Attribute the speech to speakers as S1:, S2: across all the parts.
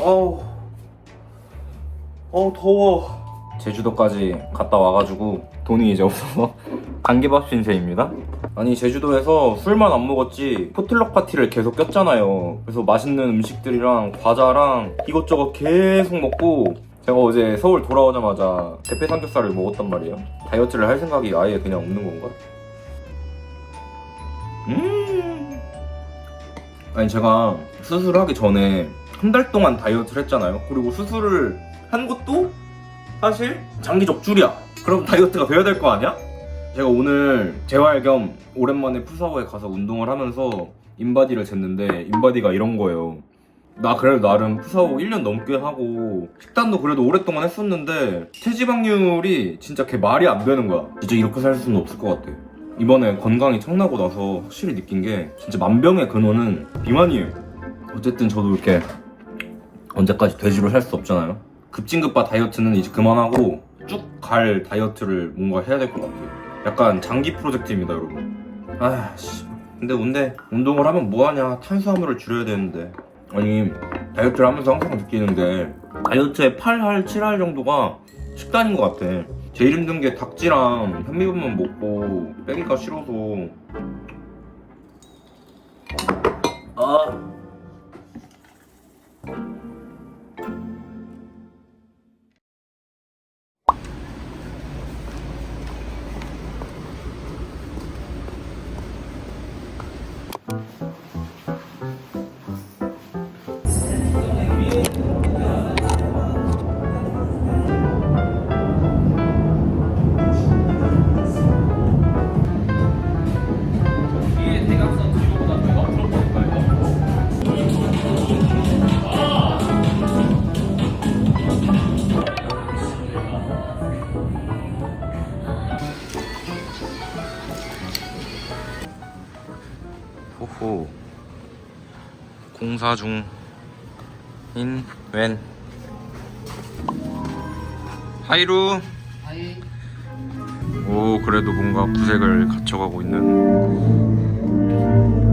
S1: 어우. 어우 더워. 제주도까지 갔다 와가지고 돈이 이제 없어서 단계밥 신세입니다. 아니 제주도에서 술만 안 먹었지 포틀럭 파티를 계속 꼈잖아요. 그래서 맛있는 음식들이랑 과자랑 이것저것 계속 먹고 제가 어제 서울 돌아오자마자 대패 삼겹살을 먹었단 말이에요. 다이어트를 할 생각이 아예 그냥 없는 건가? 음. 아니 제가 수술하기 전에 한 달 동안 다이어트를 했잖아요. 그리고 수술을 한 것도 사실 장기 적줄이야. 그럼 다이어트가 돼야 될 거 아니야? 제가 오늘 재활 겸 오랜만에 푸사오에 가서 운동을 하면서 인바디를 쟀는데 인바디가 이런 거예요. 나 그래도 나름 푸사오 1년 넘게 하고 식단도 그래도 오랫동안 했었는데 체지방률이 진짜 걔 말이 안 되는 거야. 진짜 이렇게 살 수는 없을 것 같아. 이번에 건강이 청나고 나서 확실히 느낀 게 진짜 만병의 근원은 비만이에요. 어쨌든 저도 이렇게 언제까지 돼지로 살 수 없잖아요. 급진급바 다이어트는 이제 그만하고 쭉 갈 다이어트를 뭔가 해야 될 것 같아요. 약간 장기 프로젝트입니다, 여러분. 아, 씨. 근데 근데 운동을 하면 뭐하냐? 탄수화물을 줄여야 되는데. 아니 다이어트를 하면서 항상 느끼는 게 다이어트의 8할, 7할 정도가 식단인 것 같아. 제일 힘든 게 닭지랑 현미밥만 먹고 빼기가 싫어서. 아. 공사 중인 웬? 하이루.
S2: 아예
S1: 오 그래도 뭔가 구색을 갖춰가고 있는.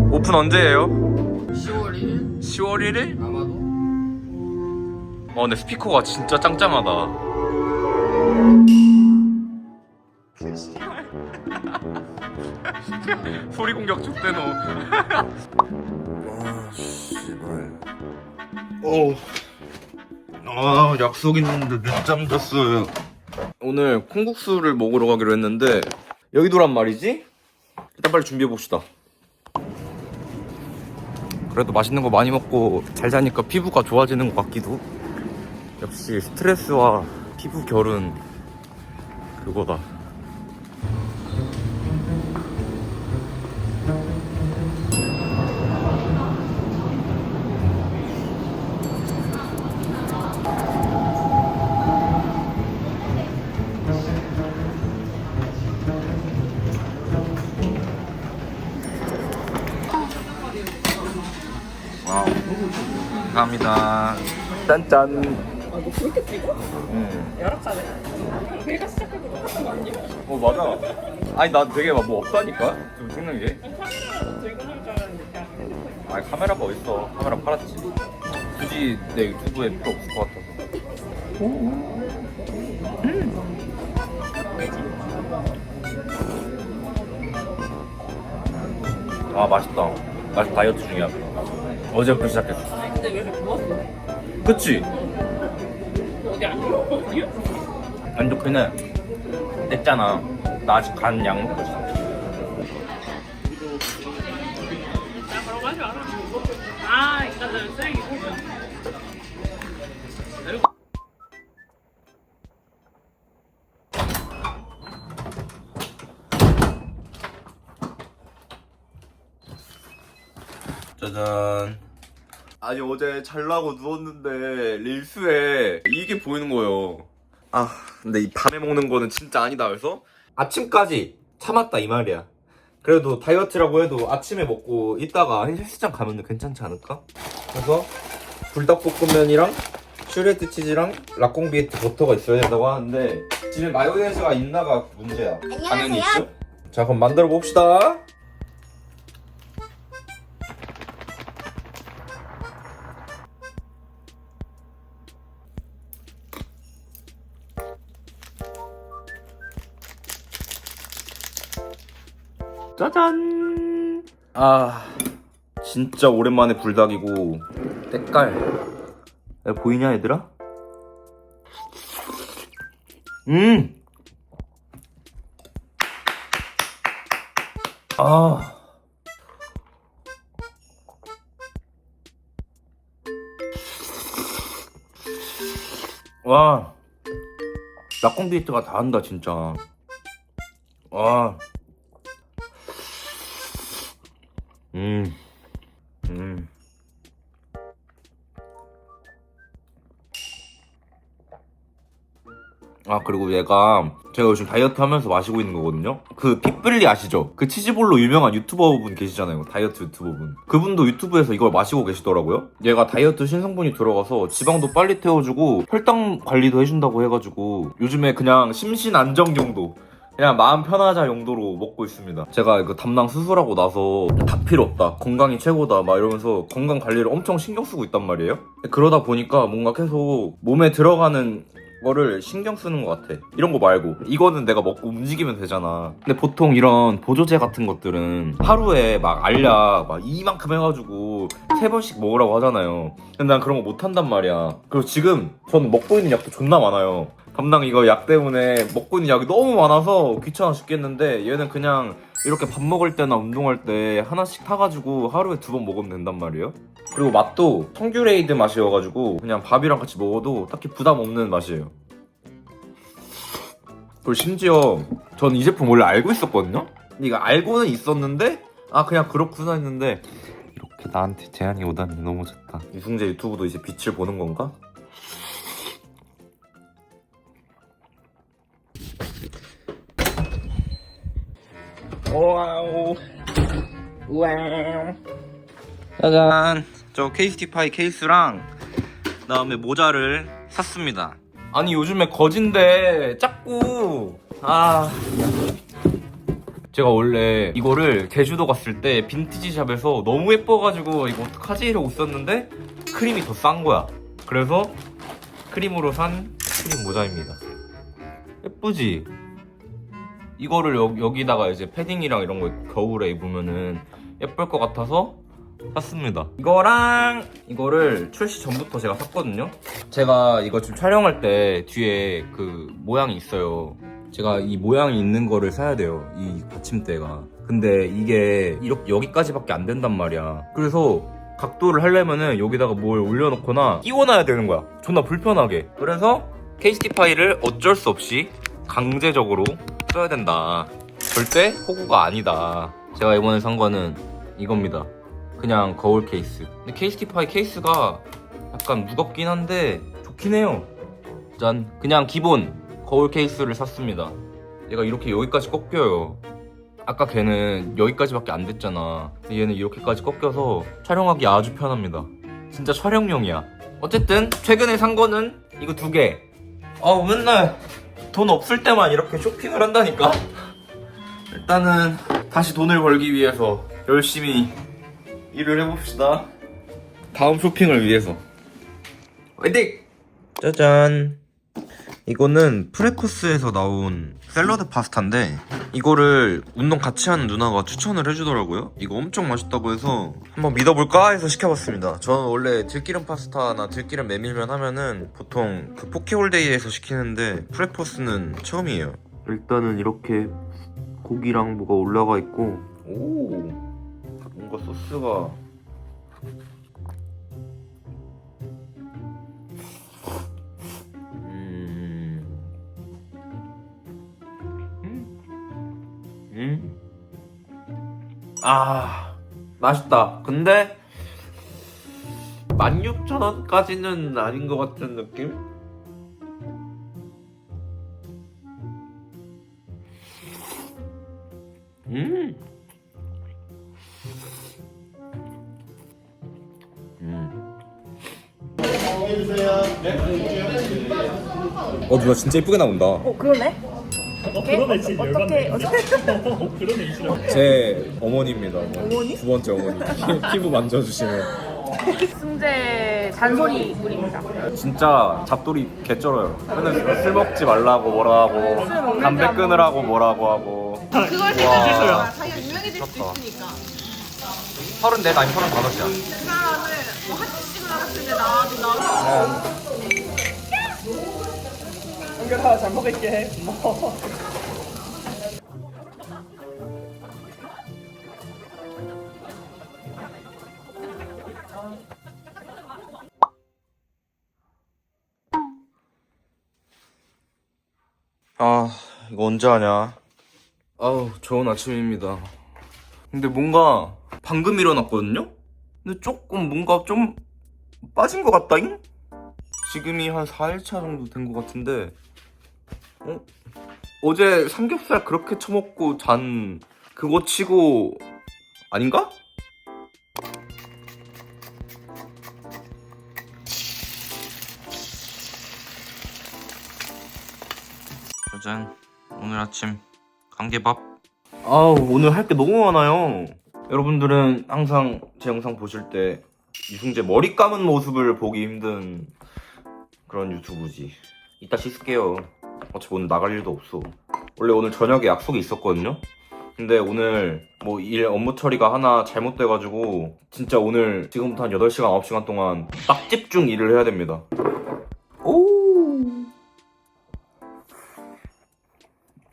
S1: 오픈 언제예요?
S2: 10월 1일?
S1: 10월 1일?
S2: 아마도.
S1: 어 근데 스피커가 진짜 짱짱하다. 소리 공격 족대노. 아 씨발. 어. 아 약속 있는데 늦잠 잤어요. 오늘 콩국수를 먹으러 가기로 했는데 여의도란 말이지? 일단 빨리 준비해 봅시다. 그래도 맛있는 거 많이 먹고 잘 자니까 피부가 좋아지는 것 같기도. 역시 스트레스와 피부 결은 그거다
S3: 아 너 그렇게 찍어?
S1: 응.
S3: 열악하네 내가 시작하고 똑같은 거 아니야?
S1: 어 맞아. 아니 나 되게 막 뭐 없다니까 지금 찍는 게.
S3: 카메라 들고 놀줄 알았는데 그냥 핸드폰
S1: 아니 카메라가 어딨어? 카메라 팔았지. 굳이 내 유튜브에 필요 없을 것 같아서. 음. 아 맛있다. 맛있 다이어트 중이야. 어제부터 시작했어.
S3: 근데 왜 이렇게 부었어?
S1: 그치?
S3: 안
S1: 해. 냈잖아. 나 아직 간약 먹고 있어.
S3: 나거 하지 마라 아 인간들 쓰레기 보면
S1: 짜잔. 아니 어제 잘라고 누웠는데 릴스에 이게 보이는 거예요. 아 근데 이 밤에 먹는 거는 진짜 아니다 그래서 아침까지 참았다 이 말이야. 그래도 다이어트라고 해도 아침에 먹고 이따가 헬스장 가면 괜찮지 않을까? 그래서 불닭볶음면이랑 슈레드 치즈랑 라꽁비에트 버터가 있어야 된다고 하는데 집에 마요네즈가 있나가 문제야. 당연히 있죠? 자 그럼 만들어 봅시다. 짜잔 아 진짜 오랜만에 불닭이고 때깔 야, 보이냐 얘들아? 음! 아 와, 낙공 데이트가 다 한다 진짜. 와, 음, 음. 아 그리고 얘가 제가 요즘 다이어트 하면서 마시고 있는 거거든요? 그 빅블리 아시죠? 그 치즈볼로 유명한 유튜버분 계시잖아요. 다이어트 유튜버분. 그분도 유튜브에서 이걸 마시고 계시더라고요. 얘가 다이어트 신성분이 들어가서 지방도 빨리 태워주고 혈당 관리도 해준다고 해가지고 요즘에 그냥 심신 안정 용도 그냥 마음 편하자 용도로 먹고 있습니다. 제가 그 담낭 수술하고 나서 다 필요 없다. 건강이 최고다. 막 이러면서 건강 관리를 엄청 신경 쓰고 있단 말이에요. 그러다 보니까 뭔가 계속 몸에 들어가는 거를 신경 쓰는 것 같아. 이런 거 말고 이거는 내가 먹고 움직이면 되잖아. 근데 보통 이런 보조제 같은 것들은 하루에 막 알약 막 이만큼 해가지고 세 번씩 먹으라고 하잖아요. 근데 난 그런 거 못 한단 말이야. 그리고 지금 저는 먹고 있는 약도 존나 많아요. 담당 이거 약 때문에 먹고 있는 약이 너무 많아서 귀찮아 죽겠는데 얘는 그냥 이렇게 밥 먹을 때나 운동할 때 하나씩 타가지고 하루에 두 번 먹으면 된단 말이에요. 그리고 맛도 청귤에이드 맛이어가지고 그냥 밥이랑 같이 먹어도 딱히 부담 없는 맛이에요. 그리고 심지어 저는 이 제품 원래 알고 있었거든요. 근데 이거 알고는 있었는데 아 그냥 그렇구나 했는데 이렇게 나한테 제안이 오다니 너무 좋다. 이승재 유튜브도 이제 빛을 보는 건가? 와우. 와우. 짜잔. 저 케이스티파이 케이스랑 그다음에 모자를 샀습니다. 아니 요즘에 거진데 작고 아. 제가 원래 이거를 제주도 갔을 때 빈티지 샵에서 너무 예뻐가지고 이거 어떡하지? 이러고 있었는데 크림이 더 싼 거야. 그래서 크림으로 산 크림 모자입니다 예쁘지? 이거를 여, 여기다가 이제 패딩이랑 이런 거 겨울에 입으면은 예쁠 것 같아서 샀습니다. 이거랑 이거를 출시 전부터 제가 샀거든요. 제가 이거 지금 촬영할 때 뒤에 그 모양이 있어요. 제가 이 모양이 있는 거를 사야 돼요. 이 받침대가. 근데 이게 이렇게 여기까지밖에 안 된단 말이야. 그래서 각도를 하려면은 여기다가 뭘 올려놓거나 끼워놔야 되는 거야. 존나 불편하게. 그래서 케이스티 파이를 어쩔 수 없이 강제적으로 써야 된다. 절대 호구가 아니다. 제가 이번에 산 거는 이겁니다. 그냥 거울 케이스. 근데 케이스티파이 케이스가 약간 무겁긴 한데 좋긴 해요. 짠. 그냥 기본 거울 케이스를 샀습니다. 얘가 이렇게 여기까지 꺾여요. 아까 걔는 여기까지밖에 안 됐잖아. 근데 얘는 이렇게까지 꺾여서 촬영하기 아주 편합니다. 진짜 촬영용이야. 어쨌든 최근에 산 거는 이거 두 개. 아 맨날 돈 없을 때만 이렇게 쇼핑을 한다니까. 일단은 다시 돈을 벌기 위해서 열심히 일을 해봅시다. 다음 쇼핑을 위해서. 화이팅! 짜잔. 이거는 프레코스에서 나온 샐러드 파스타인데 이거를 운동 같이 하는 누나가 추천을 해주더라고요. 이거 엄청 맛있다고 해서 한번 믿어볼까 해서 시켜봤습니다. 저는 원래 들기름 파스타나 들기름 메밀면 하면은 보통 그 포케홀데이에서 시키는데 프레코스는 처음이에요. 일단은 이렇게 고기랑 뭐가 올라가 있고 오 뭔가 소스가 아 맛있다 근데 16,000원까지는 아닌 것 같은 느낌? 음. 음. 어 누나 진짜 이쁘게 나온다.
S4: 어 그러네. 어떻게 어떻게 어떻게
S1: 제 어머니입니다.
S4: 어머니?
S1: 두 번째 어머니. 피부 만져주시는.
S3: 승재 잔소리 물입니다.
S1: 진짜 잡돌이 개쩔어요. 맨날 술 먹지 말라고 뭐라 하고 담배 끊으라고 뭐라고 하고.
S3: 그걸 생각해서
S4: 자기가 유명해지고
S1: 미쳤다.
S3: 있으니까.
S1: 서른 넷 아니 서른 다섯이야.
S3: 그 사람을 뭐 학교식으로 나갔을 때 나와도 나와.
S4: 은결아 잘 먹을게 뭐
S1: 언제 하냐? 아우 좋은 아침입니다. 근데 뭔가 방금 일어났거든요? 근데 조금 뭔가 좀 빠진 것 같다잉? 지금이 한 4일차 정도 된 것 같은데 어? 어제 삼겹살 그렇게 처먹고 잔 그거 치고 아닌가? 짜잔 오늘 아침 감개밥? 아우 오늘 할 게 너무 많아요. 여러분들은 항상 제 영상 보실 때 이승재 머리 감은 모습을 보기 힘든 그런 유튜브지. 이따 씻을게요. 어차피 오늘 나갈 일도 없어. 원래 오늘 저녁에 약속이 있었거든요. 근데 오늘 뭐 일 업무 처리가 하나 잘못돼가지고 진짜 오늘 지금부터 한 8시간 9시간 동안 딱 집중 일을 해야 됩니다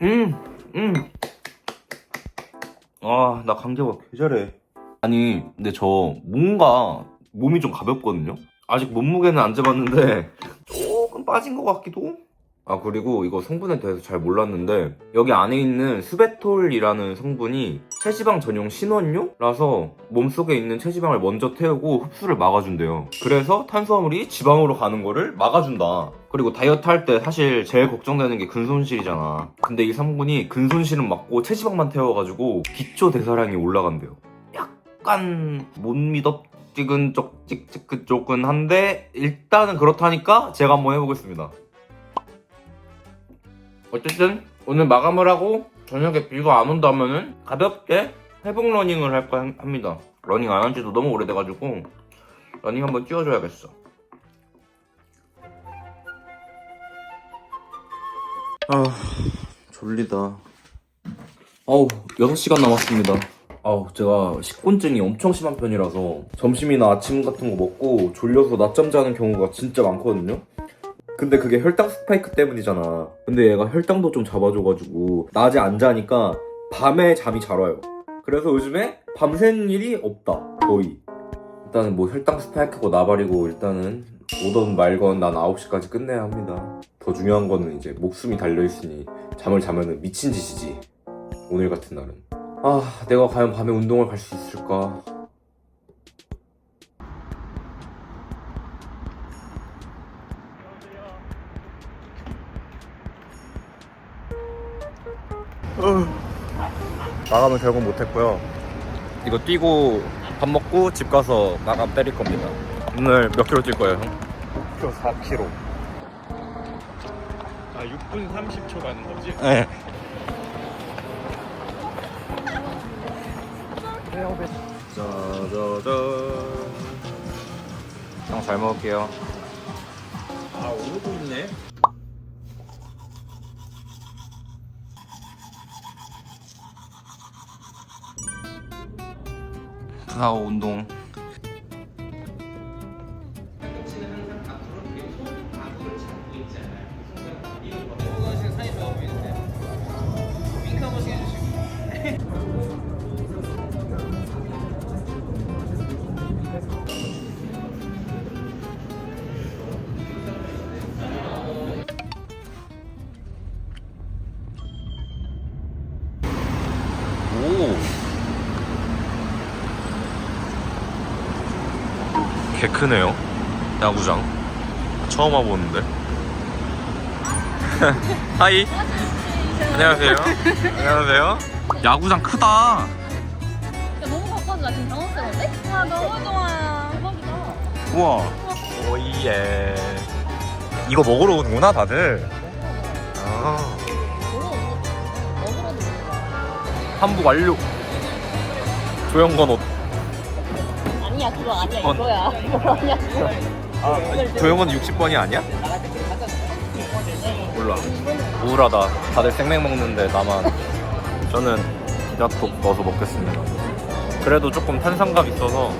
S1: 음, 음. 아, 나 감기가 개 잘해. 아니, 근데 저 뭔가 몸이 좀 가볍거든요? 아직 몸무게는 안 재봤는데 조금 빠진 것 같기도? 아, 그리고 이거 성분에 대해서 잘 몰랐는데 여기 안에 있는 스베톨이라는 성분이 체지방 전용 신원료라서 몸속에 있는 체지방을 먼저 태우고 흡수를 막아준대요. 그래서 탄수화물이 지방으로 가는 거를 막아준다. 그리고 다이어트 할 때 사실 제일 걱정되는 게 근손실이잖아. 근데 이 성분이 근손실은 막고 체지방만 태워가지고 기초 대사량이 올라간대요. 약간 못 믿어 찍은 쪽 찍찍그쪽은 한데 일단은 그렇다니까 제가 한번 해보겠습니다. 어쨌든 오늘 마감을 하고 저녁에 비가 안 온다 면은 가볍게 회복 러닝을 할까 합니다. 러닝 안 한 지도 너무 오래돼가지고 러닝 한번 뛰어줘야겠어. 아 졸리다. 어우 6시간 남았습니다. 아우 제가 식곤증이 엄청 심한 편이라서 점심이나 아침 같은 거 먹고 졸려서 낮잠 자는 경우가 진짜 많거든요. 근데 그게 혈당 스파이크 때문이잖아. 근데 얘가 혈당도 좀 잡아줘가지고 낮에 안 자니까 밤에 잠이 잘 와요. 그래서 요즘에 밤새는 일이 없다. 거의. 일단은 뭐 혈당 스파이크고 나발이고 일단은 오던 말건 난 9시까지 끝내야 합니다. 더 중요한 거는 이제 목숨이 달려있으니 잠을 자면은 미친 짓이지. 오늘 같은 날은. 아, 내가 과연 밤에 운동을 갈 수 있을까? 마감을 결국 못했고요. 이거 뛰고 밥 먹고 집 가서 마감 때릴 겁니다. 오늘 몇 킬로 뛸 거예요, 형? 4킬로.
S4: 아 6분 30초 가는 거지?
S1: 네. 짜자잔. 형 잘 먹을게요.
S4: 아 오르고 있네
S1: 사오 운동. 크네요. 야구장. 처음 와보는데. 하이. 안녕하세요. 안녕하세요. 야구장 크다.
S5: 야, 너무 바빠서 나 지금 당황스러운데? 와 너무 좋아요 대박이다
S1: 우와. 오예. 이거 먹으러 오는구나 다들. 아. 한복 완료. 조영건 옷.
S5: 아니야 그거 아니야
S1: 어.
S5: 이거야 이거 아니야
S1: 조영건 60번이 아니야? 몰라. 우울하다. 다들 생맥 먹는데 나만. 저는 디자톡 넣어서 먹겠습니다. 그래도 조금 탄산감 있어서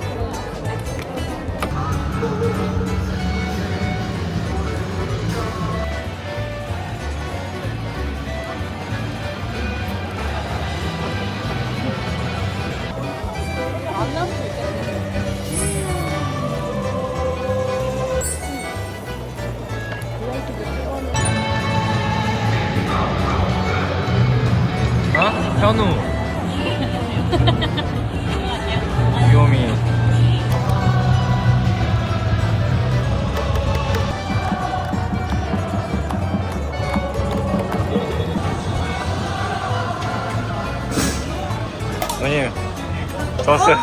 S1: 좋았어요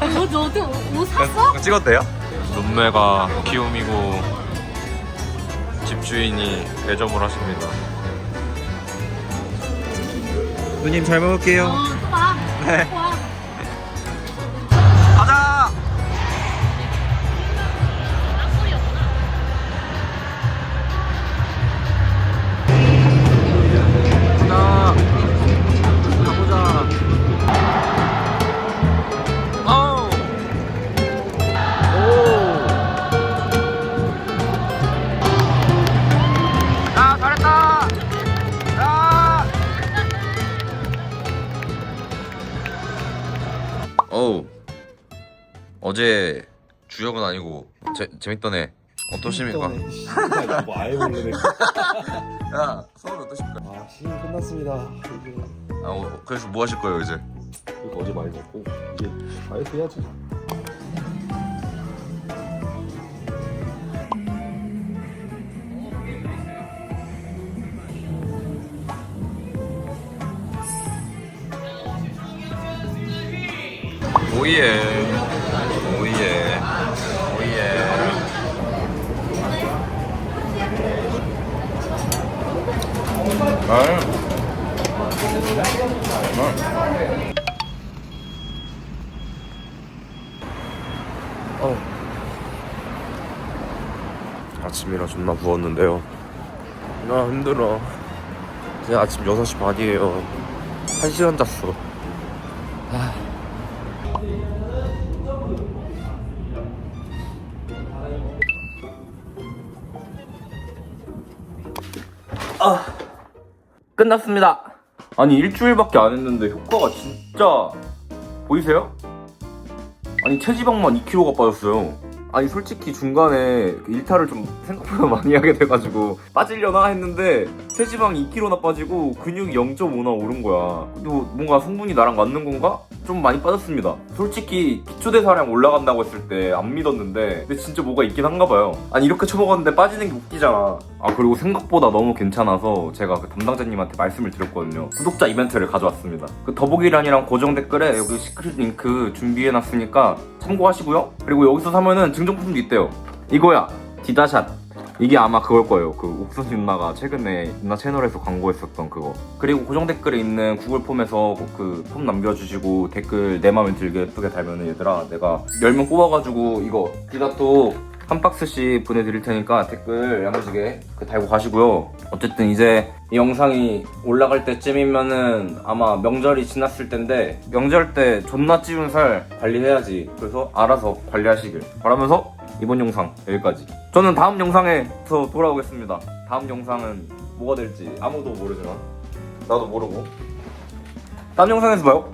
S5: 너, 너도 옷 샀어?
S1: 찍었대요? 눈매가 귀요미고 집주인이 대접을 하십니다 누님 잘 먹을게요
S5: 어, 또 봐.
S1: 네. 재, 재밌던 애 어떠십니까?
S4: 뭐 아예 모르네.
S1: 야, 서울 어떠십니까?
S4: 아 시즌 끝났습니다. 이제
S1: 아, 어, 그래서 뭐 하실 거예요 이제?
S4: 이거 어제 많이 먹고 이제 다이어트 해야지.
S1: 오예, 아, 어. 아침이라 존나 부었는데요. 나 힘들어. 이제 아침 6시 반이에요. 1시간 잤어. 끝났습니다. 아니 일주일밖에 안 했는데 효과가 진짜 보이세요? 아니 체지방만 2kg가 빠졌어요. 아니 솔직히 중간에 그 일탈을 좀 생각보다 많이 하게 돼가지고 빠지려나 했는데 체지방 2kg나 빠지고 근육이 0.5나 오른 거야. 그리고 뭔가 성분이 나랑 맞는 건가? 좀 많이 빠졌습니다. 솔직히 기초대사량 올라간다고 했을 때 안 믿었는데 근데 진짜 뭐가 있긴 한가 봐요. 아니 이렇게 쳐먹었는데 빠지는 게 웃기잖아. 아 그리고 생각보다 너무 괜찮아서 제가 그 담당자님한테 말씀을 드렸거든요. 구독자 이벤트를 가져왔습니다. 그 더보기란이랑 고정 댓글에 여기 시크릿 링크 준비해놨으니까 참고하시고요. 그리고 여기서 사면은 증정품도 있대요. 이거야 디다샷. 이게 아마 그걸 거예요. 그 옥수수 윤나가 최근에 윤나 채널에서 광고했었던 그거. 그리고 고정 댓글에 있는 구글 폼에서 그 폼 남겨주시고 댓글 내 마음에 들게 예쁘게 달면은 얘들아 내가 10명 뽑아가지고 이거 디다또 한 박스씩 보내드릴 테니까 댓글 야무지게 그 달고 가시고요. 어쨌든 이제 이 영상이 올라갈 때쯤이면은 아마 명절이 지났을 텐데 명절 때 존나 찌운 살 관리해야지. 그래서 알아서 관리하시길 바라면서 이번 영상 여기까지. 저는 다음 영상에서 돌아오겠습니다. 다음 영상은 뭐가 될지 아무도 모르지만 나도 모르고 다음 영상에서 봐요.